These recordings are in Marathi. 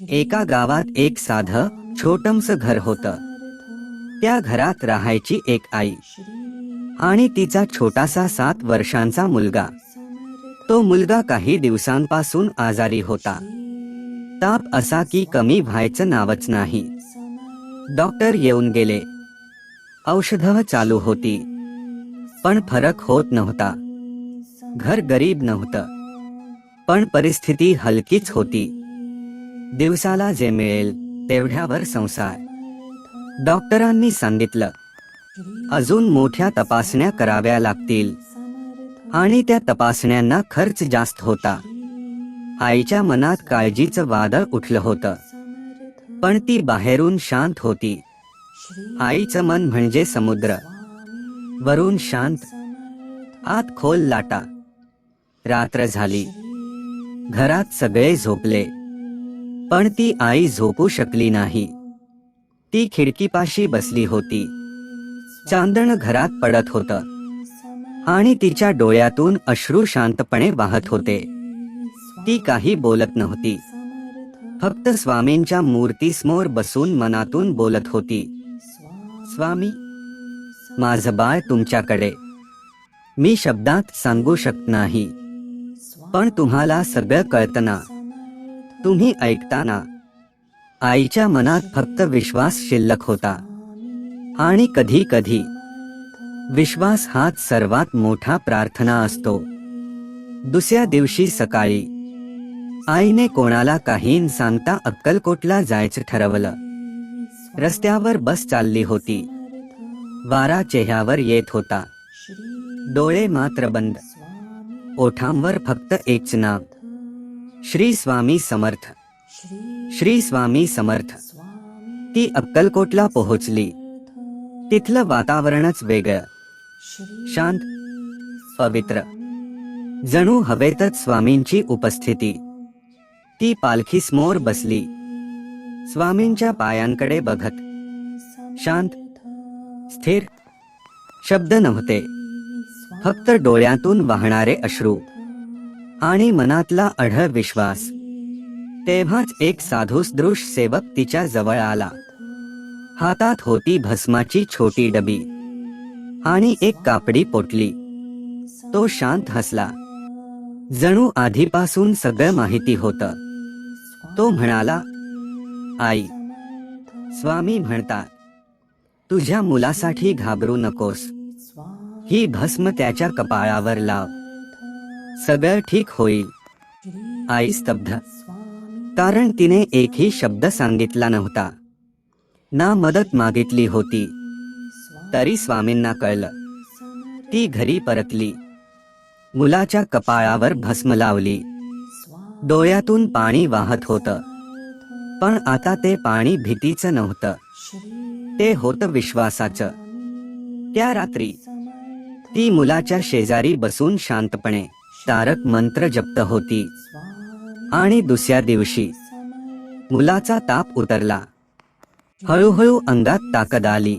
एका गावात एक साध छोटमस घर होत. त्या घरात राहायची एक आई. आणि तिचा छोटासा सात वर्षांचा मुलगा. तो मुलगा काही दिवसांपासून आजारी होता. ताप असा की कमी व्हायचं नावच नाही. डॉक्टर येऊन गेले. औषधं चालू होती. पण फरक होत नव्हता. घर गरीब नव्हतं. पण परिस्थिती हलकीच होती. दिवसाला जे मिळेल तेवढ्यावर संसार. डॉक्टरांनी सांगितलं अजून मोठ्या तपासण्या कराव्या लागतील. आणि त्या तपासण्यांना खर्च जास्त होता. आईच्या मनात काळजीचं वादळ उठलं होतं. पण ती बाहेरून शांत होती. आईचं मन म्हणजे समुद्र. वरून शांत आत खोल लाटा. रात्र झाली. घरात सगळे झोपले. पण ती आई झोपू शकली नाही. ती खिडकीपाशी बसली होती. चांदण घरात पडत होत. आणि तिच्या डोळ्यातून अश्रू शांतपणे वाहत होते. ती काही बोलत नव्हती. फक्त स्वामींच्या मूर्तीसमोर बसून मनातून बोलत होती. स्वामी माझं बाळ तुमच्याकडे. मी शब्दात सांगू शकत नाही. पण तुम्हाला सगळं कळतं तुम्ही ऐकताना आईच्या मनात फक्त विश्वास शिल्लक होता. आणि कधी कधी विश्वास हाच सर्वात मोठा प्रार्थना असतो. दुसऱ्या दिवशी सकाळी आईने कोणाला काही न सांगता अक्कलकोटला जायचं ठरवलं. रस्त्यावर बस चालली होती. वारा चेहऱ्यावर येत होता. डोळे मात्र बंद. ओठांवर फक्त एकच नाव श्री स्वामी समर्थ. श्री स्वामी समर्थ. ती अक्कलकोटला पोहोचली. तिथलं वातावरणच वेगळं. शांत पवित्र. जणू हवेतच स्वामींची उपस्थिती. ती पालखी समोर बसली. स्वामींच्या पायांकडे बघत. शांत स्थिर. शब्द नव्हते. फक्त डोळ्यातून वाहणारे अश्रू. आणि मनातला अढळ विश्वास. तेव्हाच एक साधूसदृश सेवक तिच्या जवळ आला. हातात होती भस्माची छोटी डबी. आणि एक कापडी पोटली. तो शांत हसला. जणू आधीपासून सगळं माहिती होत. तो म्हणाला आई स्वामी म्हणतात तुझ्या मुलासाठी घाबरू नकोस. ही भस्म त्याच्या कपाळावर लाव. सगळं ठीक होईल. आई स्तब्ध. कारण तिने एकही शब्द सांगितला नव्हता. ना मदत मागितली होती. तरी स्वामींना कळलं. ती घरी परतली. मुलाच्या कपाळावर भस्म लावली. डोळ्यातून पाणी वाहत होतं. पण आता ते पाणी भीतीचं नव्हतं. ते होतं विश्वासाचं. त्या रात्री ती मुलाच्या शेजारी बसून शांतपणे तारक मंत्र जप्त होती. आणि दुसऱ्या दिवशी मुलाचा ताप उतरला. हळूहळू अंगात ताकद आली.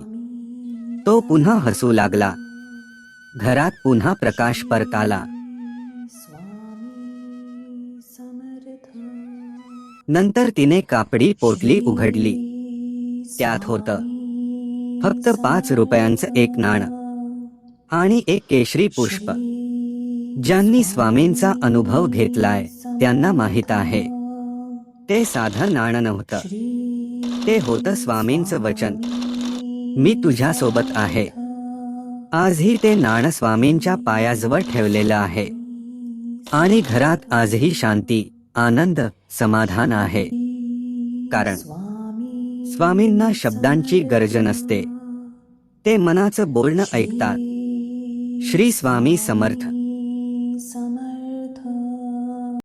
तो पुन्हा हसू लागला. घरात पुन्हा प्रकाश परताला. नंतर तिने कापडी पोटली उघडली. त्यात होत. फक्त पाच रुपयांचं एक नाणं आणि एक केशरी पुष्प. ज्यांनी स्वामींचा अनुभव घेतलाय त्यांना माहीत आहे. ते साधं नाणं नव्हतं. ते होतं स्वामींचं वचन. मी तुझ्या सोबत आहे. आजही ते नाणं स्वामींच्या पायाजवळ ठेवलेलं आहे. आणि घरात आजही शांती आनंद समाधान आहे. कारण स्वामींना शब्दांची गरज नसते. ते मनाचं बोलणं ऐकतात. श्री स्वामी समर्थ.